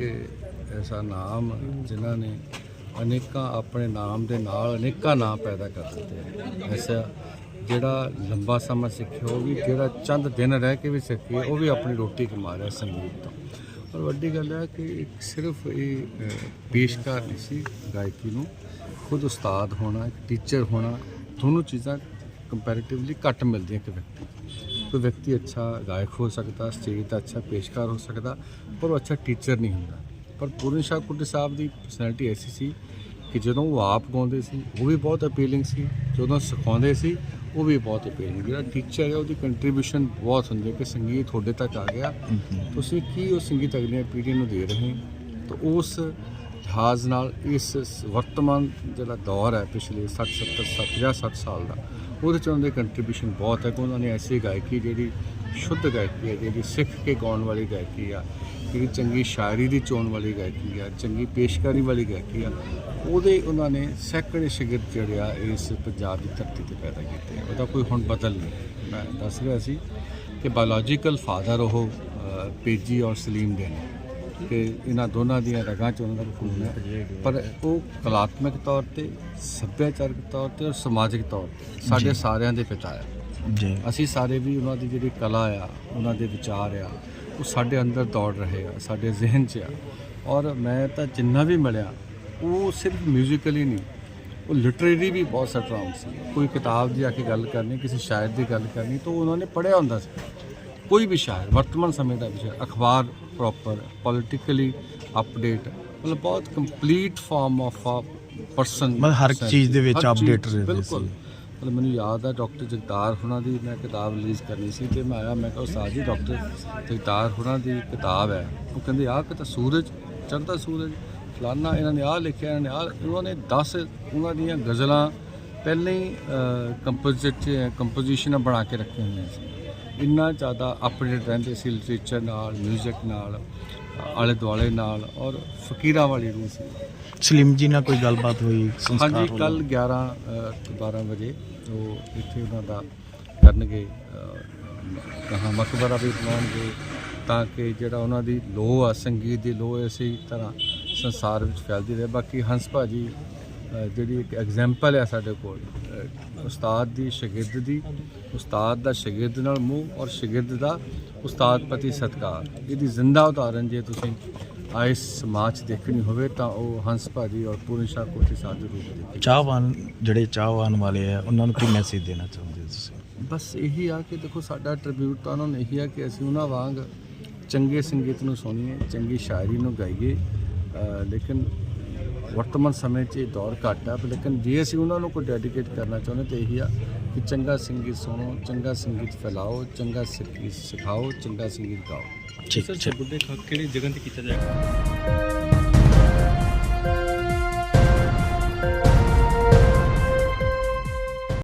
ਕਿ ਐਸਾ ਨਾਮ ਜਿਨ੍ਹਾਂ ਨੇ ਅਨੇਕਾਂ ਆਪਣੇ ਨਾਮ ਦੇ ਨਾਲ ਅਨੇਕਾਂ ਨਾਮ ਪੈਦਾ ਕਰ ਦਿੱਤੇ ਐਸਾ ਜਿਹੜਾ ਲੰਬਾ ਸਮਾਂ ਸਿੱਖਿਆ, ਉਹ ਵੀ ਜਿਹੜਾ ਚੰਦ ਦਿਨ ਰਹਿ ਕੇ ਵੀ ਸਿੱਖਿਆ ਉਹ ਵੀ ਆਪਣੀ ਰੋਟੀ ਕਮਾ ਰਿਹਾ ਸੰਗੀਤ ਤੋਂ। ਪਰ ਵੱਡੀ ਗੱਲ ਹੈ ਕਿ ਇੱਕ ਸਿਰਫ ਇਹ ਪੇਸ਼ਕਾਰ ਨਹੀਂ ਸੀ ਗਾਇਕੀ ਨੂੰ। ਖੁਦ ਉਸਤਾਦ ਹੋਣਾ, ਇੱਕ ਟੀਚਰ ਹੋਣਾ, ਦੋਨੋਂ ਚੀਜ਼ਾਂ ਕੰਪੈਰੀਟਿਵਲੀ ਘੱਟ ਮਿਲਦੀਆਂ ਇੱਕ ਵਿਅਕਤੀ ਕੋਈ ਵਿਅਕਤੀ ਅੱਛਾ ਗਾਇਕ ਹੋ ਸਕਦਾ ਸਟੇਜ ਦਾ ਅੱਛਾ ਪੇਸ਼ਕਾਰ ਹੋ ਸਕਦਾ, ਪਰ ਉਹ ਅੱਛਾ ਟੀਚਰ ਨਹੀਂ ਹੁੰਦਾ। ਪਰ ਪੂਰਨ ਸ਼ਾਹ ਕੁੱਟੀ ਸਾਹਿਬ ਦੀ ਪਰਸਨੈਲਿਟੀ ਐਸੀ ਸੀ ਕਿ ਜਦੋਂ ਉਹ ਆਪ ਗਾਉਂਦੇ ਸੀ, ਉਹ ਵੀ ਬਹੁਤ ਅਪੀਲਿੰਗ ਸੀ। ਜਦੋਂ ਸਿਖਾਉਂਦੇ ਸੀ, ਉਹ ਵੀ ਬਹੁਤ ਅਪੀਲਿੰਗ ਜਿਹੜਾ ਟੀਚਰ ਹੈ, ਉਹਦੀ ਕੰਟਰੀਬਿਊਸ਼ਨ ਬਹੁਤ ਹੁੰਦੀ ਹੈ ਕਿ ਸੰਗੀਤ ਤੁਹਾਡੇ ਤੱਕ ਆ ਗਿਆ। ਤੁਸੀਂ ਕੀ ਉਹ ਸੰਗੀਤ ਅਗਲੀਆਂ ਪੀੜ੍ਹੀਆਂ ਨੂੰ ਦੇ ਰਹੇ ਤਾਂ ਉਸ ਲਿਹਾਜ਼ ਨਾਲ ਇਸ ਵਰਤਮਾਨ ਜਿਹੜਾ ਦੌਰ ਹੈ, ਪਿਛਲੇ 60 70 50 60 ਸਾਲ ਦਾ ਉਹਦੇ ਚ ਉਹਨਾਂ ਦੀ ਕੰਟਰੀਬਿਊਸ਼ਨ ਬਹੁਤ ਹੈ ਕਿ ਉਹਨਾਂ ਨੇ ਐਸੀ ਗਾਇਕੀ ਜਿਹੜੀ ਸ਼ੁੱਧ ਗਾਇਕੀ ਹੈ ਜਿਹੜੀ ਸਿੱਖ ਕੇ ਗਾਉਣ ਵਾਲੀ ਗਾਇਕੀ ਆ ਜਿਹੜੀ ਚੰਗੀ ਸ਼ਾਇਰੀ ਦੀ ਚੋਣ ਵਾਲੀ ਗਾਇਕੀ ਆ ਚੰਗੀ ਪੇਸ਼ਕਾਰੀ ਵਾਲੀ ਗਾਇਕੀ ਆ ਉਹਦੇ ਉਹਨਾਂ ਨੇ ਸੈਂਕੜੇ ਸ਼ਾਗਿਰਦ ਜਿਹੜੇ ਆ ਇਸ ਪੰਜਾਬ ਦੀ ਧਰਤੀ ਤੇ ਪੈਦਾ ਕੀਤੇ ਆ। ਉਹਦਾ ਕੋਈ ਹੁਣ ਬਦਲ ਨਹੀਂ। ਮੈਂ ਦੱਸ ਰਿਹਾ ਸੀ ਕਿ ਬਾਇਓਲੋਜੀਕਲ ਫਾਦਰ ਉਹ ਅ, ਪੇਜੀ ਔਰ ਸਲੀਮ ਦੇ ਨੇ। ਕਿ ਇਹਨਾਂ ਦੋਨਾਂ ਦੀਆਂ ਰਗਾਂ 'ਚ ਉਹਨਾਂ ਦਾ ਖੂਨ ਹੈ ਪਰ ਉਹ ਕਲਾਤਮਕ ਤੌਰ ਤੇ ਸੱਭਿਆਚਾਰਕ ਤੌਰ ਤੇ ਔਰ ਸਮਾਜਿਕ ਤੌਰ ਤੇ ਸਾਡੇ ਸਾਰਿਆਂ ਦੇ ਪਿਤਾ ਆ। ਜੀ। ਅਸੀਂ ਸਾਰੇ ਵੀ ਉਹਨਾਂ ਦੀ ਜਿਹੜੀ ਕਲਾ ਆ ਉਹਨਾਂ ਦੇ ਵਿਚਾਰ ਆ ਉਹ ਸਾਡੇ ਅੰਦਰ ਦੌੜ ਰਹੇ ਆ ਸਾਡੇ ਜ਼ਿਹਨ 'ਚ ਆ। ਔਰ ਮੈਂ ਤਾਂ ਜਿੰਨਾ ਵੀ ਮਿਲਿਆ ਉਹ ਸਿਰਫ ਮਿਊਜ਼ੀਕਲੀ ਨਹੀਂ ਉਹ ਲਿਟਰੇਰੀ ਵੀ ਬਹੁਤ ਸਟਰੋਂਗ ਸੀ। ਕੋਈ ਕਿਤਾਬ ਦੀ ਆ ਕੇ ਗੱਲ ਕਰਨੀ ਕਿਸੇ ਸ਼ਾਇਰ ਦੀ ਗੱਲ ਕਰਨੀ ਤਾਂ ਉਹਨਾਂ ਨੇ ਪੜ੍ਹਿਆ ਹੁੰਦਾ ਸੀ। ਕੋਈ ਵੀ ਸ਼ਾਇਰ ਵਰਤਮਾਨ ਸਮੇਂ ਦਾ ਵਿਸ਼ਾ ਅਖਬਾਰ ਪ੍ਰੋਪਰ ਪੋਲਿਟਿਕਲੀ ਅਪਡੇਟ ਮਤਲਬ ਬਹੁਤ complete form of a person ਮਤਲਬ ਹਰ ਇੱਕ ਚੀਜ਼ ਦੇ ਵਿੱਚ update ਰਹਿੰਦੇ ਬਿਲਕੁਲ। ਮਤਲਬ ਮੈਨੂੰ ਯਾਦ ਹੈ ਡਾਕਟਰ ਜਗਤਾਰ ਹੁਣਾਂ ਦੀ ਮੈਂ ਕਿਤਾਬ ਰਿਲੀਜ਼ ਕਰਨੀ ਸੀ ਤੇ ਮੈਂ ਆਇਆ ਮੈਂ ਕਿਹਾ ਉਸਤਾਦ ਜੀ ਡਾਕਟਰ ਜਗਤਾਰ ਹੁਣਾਂ ਦੀ ਕਿਤਾਬ ਹੈ। ਉਹ ਕਹਿੰਦੇ ਆਹ ਕਿ ਤਾਂ ਸੂਰਜ ਚੜ੍ਹਦਾ ਸੂਰਜ ਫਲਾਨਾ ਇਹਨਾਂ ਨੇ ਆਹ ਲਿਖਿਆ ਇਹਨਾਂ ਨੇ ਆਹ ਉਹਨਾਂ ਨੇ 10 ਉਹਨਾਂ ਦੀਆਂ ਗਜ਼ਲਾਂ ਪਹਿਲਾਂ ਹੀ ਕੰਪੋਜ਼ਿਟ ਕੰਪੋਜੀਸ਼ਨ ਬਣਾ ਕੇ ਰੱਖੀਆਂ ਹੋਈਆਂ ਸੀ। ਇੰਨਾ ਜ਼ਿਆਦਾ ਅਪਡੇਟ ਰਹਿੰਦੇ ਸੀ ਲਿਟਰੇਚਰ ਨਾਲ 뮤직 ਨਾਲ ਆਲੇ ਦੁਆਲੇ ਨਾਲ ਔਰ ਫਕੀਰਾਂ ਵਾਲੀ ਰੂਹ ਸੀ ਸਲੀਮ ਜੀ ਨਾਲ ਕੋਈ ਗੱਲਬਾਤ ਹੋਈ ਹਾਂਜੀ? ਕੱਲ 11 ਅ, ਤੋਂ 12 ਵਜੇ ਉਹ ਇੱਥੇ ਉਹਨਾਂ ਦਾ ਕਰਨਗੇ ਕਹਾ ਮਕਬਰਾ ਵੀ ਬਣਾਉਣਗੇ ਤਾਂ ਕਿ ਜਿਹੜਾ ਉਹਨਾਂ ਦੀ ਲੋਹ ਆ ਸੰਗੀਤ ਦੀ ਲੋਹ ਇਸੇ ਤਰ੍ਹਾਂ ਸੰਸਾਰ ਵਿੱਚ ਫੈਲਦੀ ਰਹੇ ਬਾਕੀ ਹੰਸ ਭਾਜੀ ਜਿਹੜੀ ਇੱਕ ਐਗਜ਼ਾਮਪਲ ਹੈ ਸਾਡੇ ਕੋਲ ਉਸਤਾਦ ਦੀ ਸ਼ਾਗਿਰਦ ਦੀ ਉਸਤਾਦ ਦਾ ਸ਼ਾਗਿਰਦ ਨਾਲ ਮੂੰਹ ਔਰ ਸ਼ਾਗਿਰਦ ਦਾ ਉਸਤਾਦ ਪ੍ਰਤੀ ਸਤਿਕਾਰ। ਇਹਦੀ ਜ਼ਿੰਦਾ ਉਦਾਹਰਨ ਜੇ ਤੁਸੀਂ ਆਇਸ ਸਮਾਜ ਦੇਖਣੀ ਹੋਵੇ ਤਾਂ ਉਹ ਹੰਸ ਭਾਜੀ ਔਰ ਪੂਰਨ ਸ਼ਾਹ ਕੋਟੀ ਸਾਹਿਬ ਦੇ ਰੂਪ ਦੇਖੇ। ਚਾਹਵਾਨ ਜਿਹੜੇ ਚਾਹਵਾਨ ਵਾਲੇ ਆ ਉਹਨਾਂ ਨੂੰ ਕੀ ਮੈਸੇਜ ਦੇਣਾ ਚਾਹੁੰਦੇ ਹੋ ਤੁਸੀਂ? ਬਸ ਇਹੀ ਆ ਕਿ ਦੇਖੋ ਸਾਡਾ ਟ੍ਰਿਬਿਊਟ ਤਾਂ ਉਹਨਾਂ ਨੂੰ ਇਹੀ ਆ ਕਿ ਅਸੀਂ ਉਹਨਾਂ ਵਾਂਗ ਚੰਗੇ ਸੰਗੀਤ ਨੂੰ ਸੁਣੀਏ ਚੰਗੀ ਸ਼ਾਇਰੀ ਨੂੰ ਗਾਈਏ। ਲੇਕਿਨ ਵਰਤਮਾਨ ਸਮੇਂ 'ਚ ਇਹ ਦੌਰ ਘੱਟ ਆ ਪਰ ਲੇਕਿਨ ਜੇ ਅਸੀਂ ਉਹਨਾਂ ਨੂੰ ਕੋਈ ਡੈਡੀਕੇਟ ਕਰਨਾ ਚਾਹੁੰਦੇ ਤਾਂ ਇਹੀ ਆ ਕਿ ਚੰਗਾ ਸੰਗੀਤ ਸੁਣੋ, ਚੰਗਾ ਸੰਗੀਤ ਫੈਲਾਓ, ਚੰਗਾ ਸੰਗੀਤ ਸਿਖਾਓ, ਚੰਗਾ ਸੰਗੀਤ ਗਾਓ। ਠੀਕ ਸਰ ਠੀਕ ਛੱਬੁੱਡੇ ਖਾ ਕਿਹੜੀ ਜਗ੍ਹਾ ਤੇ ਕੀਤਾ ਜਾਏਗਾ?